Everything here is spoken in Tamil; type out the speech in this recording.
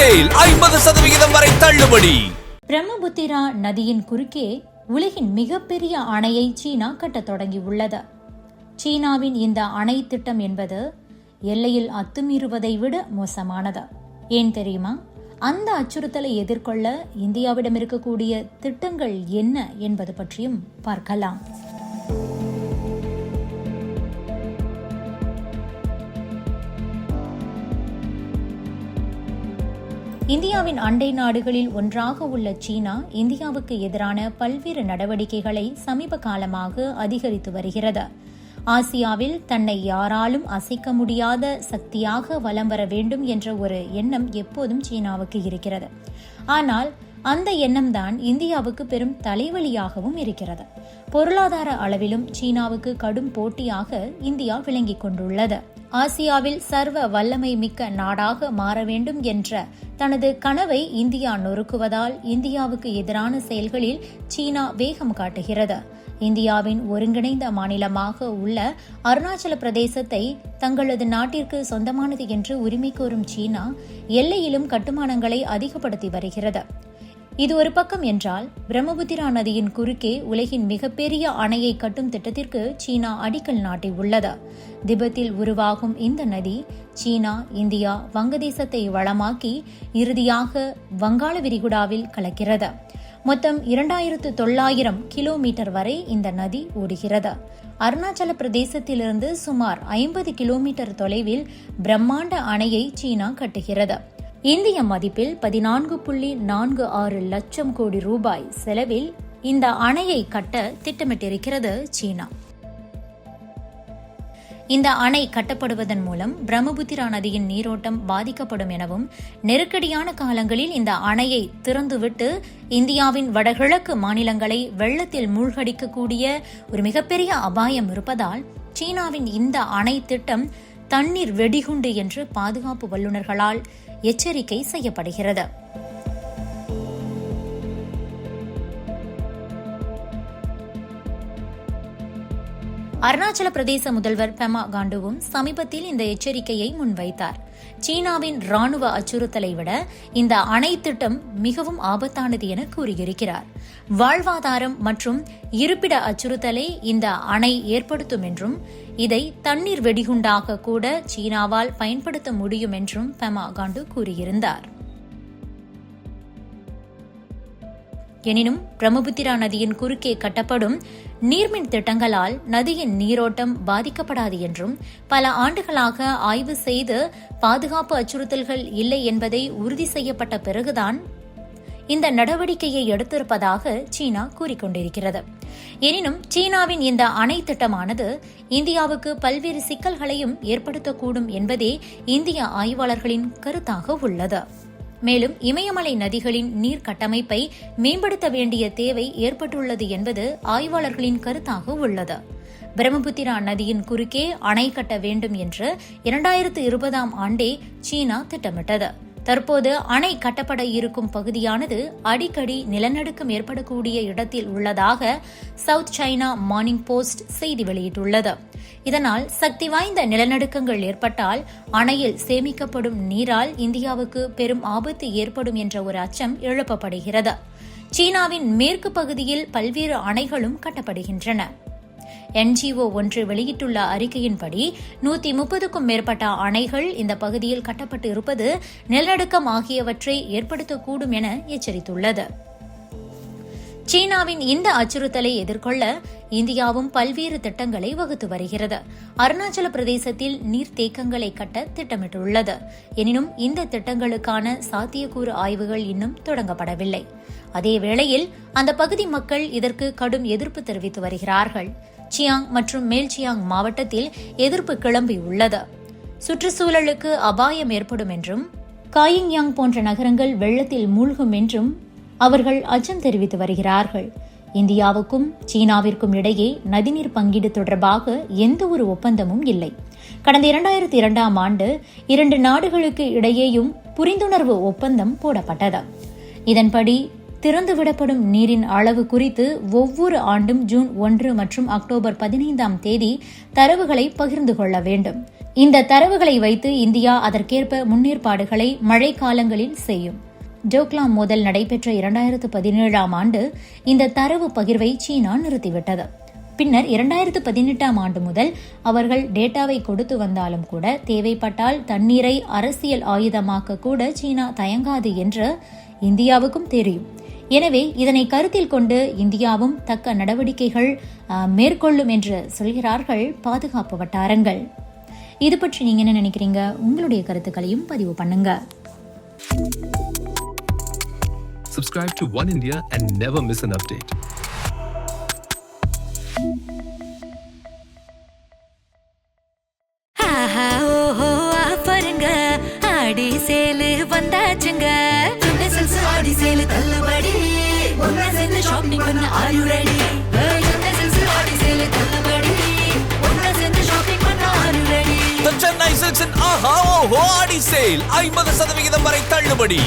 சேல் ஐம்பது சதவிகிதம் வரை தள்ளுபடி. பிரம்மபுத்திரா நதியின் குறுக்கே உலகின் மிகப்பெரிய அணையை சீனா கட்டத் தொடங்கியுள்ளது. சீனாவின் இந்த அணை திட்டம் என்பது எல்லையில் அத்துமீறுவதை விட மோசமானது. ஏன் தெரியுமா? அந்த அச்சுறுத்தலை எதிர்கொள்ள இந்தியாவிடம் இருக்கக்கூடிய திட்டங்கள் என்ன என்பது பற்றியும் பார்க்கலாம். இந்தியாவின் அண்டை நாடுகளில் ஒன்றாக உள்ள சீனா இந்தியாவுக்கு எதிரான பல்வேறு நடவடிக்கைகளை சமீப காலமாக அதிகரித்து வருகிறது. ஆசியாவில் தன்னை யாராலும் அசைக்க முடியாத சக்தியாக வலம் வர வேண்டும் என்ற ஒரு எண்ணம் எப்போதும் சீனாவுக்கு இருக்கிறது. ஆனால் அந்த எண்ணம்தான் இந்தியாவுக்கு பெரும் தலைவலியாகவும் இருக்கிறது. பொருளாதார அளவிலும் சீனாவுக்கு கடும் போட்டியாக இந்தியா விளங்கிக் கொண்டுள்ளது. ஆசியாவில் சர்வ வல்லமை மிக்க நாடாக மாற வேண்டும் என்ற தனது கனவை இந்தியா நொறுக்குவதால் இந்தியாவுக்கு எதிரான செயல்களில் சீனா வேகம் காட்டுகிறது. இந்தியாவின் ஒருங்கிணைந்த மாநிலமாக உள்ள அருணாச்சல பிரதேசத்தை தங்களது நாட்டிற்கு சொந்தமானது என்று உரிமை கோரும் சீனா எல்லையிலும் கட்டுமானங்களை அதிகப்படுத்தி வருகிறது. இது ஒரு பக்கம் என்றால் பிரம்மபுத்திரா நதியின் குறுக்கே உலகின் மிகப்பெரிய அணையை கட்டும் திட்டத்திற்கு சீனா அடிக்கல் நாட்டியுள்ளது திபெத்தில் உருவாகும் இந்த நதி சீனா இந்தியா வங்கதேசத்தை வளமாக்கி இறுதியாக வங்காள விரிகுடாவில் கலக்கிறது. மொத்தம் இரண்டாயிரத்து தொள்ளாயிரம் கிலோமீட்டர் வரை இந்த நதி ஓடுகிறது. அருணாச்சல பிரதேசத்திலிருந்து சுமார் ஐம்பது கிலோமீட்டர் தொலைவில் பிரம்மாண்ட அணையை சீனா கட்டுகிறது. இந்திய மதிப்பில் பதினான்கு புள்ளி நான்கு ஆறு லட்சம் கோடி ரூபாய் செலவில் இந்த அணையை கட்ட திட்டமிட்டிருக்கிறது சீனா. இந்த அணை கட்டப்படுவதன் மூலம் பிரம்மபுத்திரா நதியின் நீரோட்டம் பாதிக்கப்படும் எனவும் நெருக்கடியான காலங்களில் இந்த அணையை திறந்துவிட்டு இந்தியாவின் வடகிழக்கு மாநிலங்களை வெள்ளத்தில் மூழ்கடிக்கக்கூடிய ஒரு மிகப்பெரிய அபாயம் இருப்பதால் சீனாவின் இந்த அணை திட்டம் தண்ணீர் வெடிகுண்டு என்று பாதுகாப்பு வல்லுநர்களால் எச்சரிக்கை செய்யப்படுகிறது. அருணாச்சல பிரதேச முதல்வர் பெமா காண்டுவும் சமீபத்தில் இந்த எச்சரிக்கையை முன்வைத்தார். சீனாவின் ராணுவ அச்சுறுத்தலை விட இந்த அணை திட்டம் மிகவும் ஆபத்தானது என கூறியிருக்கிறார். வாழ்வாதாரம் மற்றும் இருப்பிட அச்சுறுத்தலை இந்த அணை ஏற்படுத்தும் என்றும் இதை தண்ணீர் வெடிகுண்டாக கூட சீனாவால் பயன்படுத்த முடியும் என்றும் பெமா காண்டு கூறியிருந்தார். எனினும் பிரம்மபுத்திரா நதியின் குறுக்கே கட்டப்படும் நீர்மின் திட்டங்களால் நதியின் நீரோட்டம் பாதிக்கப்படாது என்றும் பல ஆண்டுகளாக ஆய்வு செய்து பாதுகாப்பு அச்சுறுத்தல்கள் இல்லை என்பதை உறுதி செய்யப்பட்ட பிறகுதான் இந்த நடவடிக்கையை எடுத்திருப்பதாக சீனா கூறிக்கொண்டிருக்கிறது. எனினும் சீனாவின் இந்த அணை திட்டமானது இந்தியாவுக்கு பல்வேறு சிக்கல்களையும் ஏற்படுத்தக்கூடும் என்பதே இந்திய ஆய்வாளர்களின் கருத்தாக உள்ளது. மேலும் இமயமலை நதிகளின் நீர் கட்டமைப்பை மேம்படுத்த வேண்டிய தேவை ஏற்பட்டுள்ளது என்பது ஆய்வாளர்களின் கருத்தாக உள்ளது. பிரம்மபுத்திரா நதியின் குறுக்கே அணை கட்ட வேண்டும் என்று இரண்டாயிரத்து இருபதாம் ஆண்டே சீனா திட்டமிட்டது. தற்போது அணை கட்டப்பட இருக்கும் பகுதியானது அடிக்கடி நிலநடுக்கம் ஏற்படக்கூடிய இடத்தில் உள்ளதாக சவுத் சைனா மார்னிங் போஸ்ட் செய்தி வெளியிட்டுள்ளது. இதனால் சக்தி வாய்ந்த நிலநடுக்கங்கள் ஏற்பட்டால் அணையில் சேமிக்கப்படும் நீரால் இந்தியாவுக்கு பெரும் ஆபத்து ஏற்படும் என்ற ஒரு அச்சம் எழுப்பப்படுகிறது. சீனாவின் மேற்கு பகுதியில் பல்வேறு அணைகளும் கட்டப்படுகின்றன. என்ஜிஓ ஒன்று வெளியிட்டுள்ள அறிக்கையின்படி நூத்தி முப்பதுக்கும் மேற்பட்ட அணைகள் இந்த பகுதியில் கட்டப்பட்டு இருப்பது நிலநடுக்கம் ஆகியவற்றை ஏற்படுத்தக்கூடும் என எச்சரித்துள்ளது. சீனாவின் இந்த அச்சுறுத்தலை எதிர்கொள்ள இந்தியாவும் பல்வேறு திட்டங்களை வகுத்து வருகிறது. அருணாச்சல பிரதேசத்தில் நீர்த்தேக்கங்களை கட்ட திட்டமிட்டுள்ளது. எனினும் இந்த திட்டங்களுக்கான சாத்தியக்கூறு ஆய்வுகள் இன்னும் தொடங்கப்படவில்லை. அதே வேளையில் அந்த பகுதி மக்கள் இதற்கு கடும் எதிர்ப்பு தெரிவித்து வருகிறார்கள். சியாங் மற்றும் மேல் சியாங் மாவட்டத்தில் எதிர்ப்பு கிளம்பியுள்ளது சுற்றுச்சூழலுக்கு அபாயம் ஏற்படும் என்றும் காயிங்யாங் போன்ற நகரங்கள் வெள்ளத்தில் மூழ்கும் என்றும் அவர்கள் அச்சம் தெரிவித்து வருகிறார்கள். இந்தியாவுக்கும் சீனாவிற்கும் இடையே நதிநீர் பங்கீடு தொடர்பாக எந்த ஒரு ஒப்பந்தமும் இல்லை. கடந்த இரண்டாயிரத்தி இரண்டாம் ஆண்டு இரண்டு நாடுகளுக்கு இடையேயும் புரிந்துணர்வு ஒப்பந்தம் போடப்பட்டது. இதன்படி திறந்துவிடப்படும் நீரின் அளவு குறித்து ஒவ்வொரு ஆண்டும் ஜூன் ஒன்று மற்றும் அக்டோபர் பதினைந்தாம் தேதி தரவுகளை பகிர்ந்து கொள்ள வேண்டும். இந்த தரவுகளை வைத்து இந்தியா அதற்கேற்ப முன்னேற்பாடுகளை மழைக்காலங்களில் செய்யும். டோக்லாம் மோதல் நடைபெற்ற இரண்டாயிரத்து பதினேழாம் ஆண்டு இந்த தரவு பகிர்வை சீனா நிறுத்திவிட்டது. பின்னர் இரண்டாயிரத்து பதினெட்டாம் ஆண்டு முதல் அவர்கள் டேட்டாவை கொடுத்து வந்தாலும் கூட தேவைப்பட்டால் தண்ணீரை அரசியல் ஆயுதமாக்க கூட சீனா தயங்காது என்று இந்தியாவுக்கும் தெரியும். எனவே இதனை கருத்தில் கொண்டு இந்தியாவும் தக்க நடவடிக்கைகள் மேற்கொள்ளும் என்று சொல்கிறார்கள் பாதுகாப்பு வட்டாரங்கள். இது பற்றி நீங்க என்ன நினைக்கிறீங்க? உங்களுடைய கருத்துக்களையும் பதிவு பண்ணுங்க. Subscribe to One India and never miss an update. ஆடி சேலு வந்தாச்சுங்க. ஆடி சேலு சேர்ந்து ஷாப்பிங் பண்ண ஆரு ரெடி துண்டு செல்ஸ் ரெடி ஆஹா ஓஹோ ஆடி சேல் ஐம்பது சதவிகிதம் வரை தள்ளுபடி.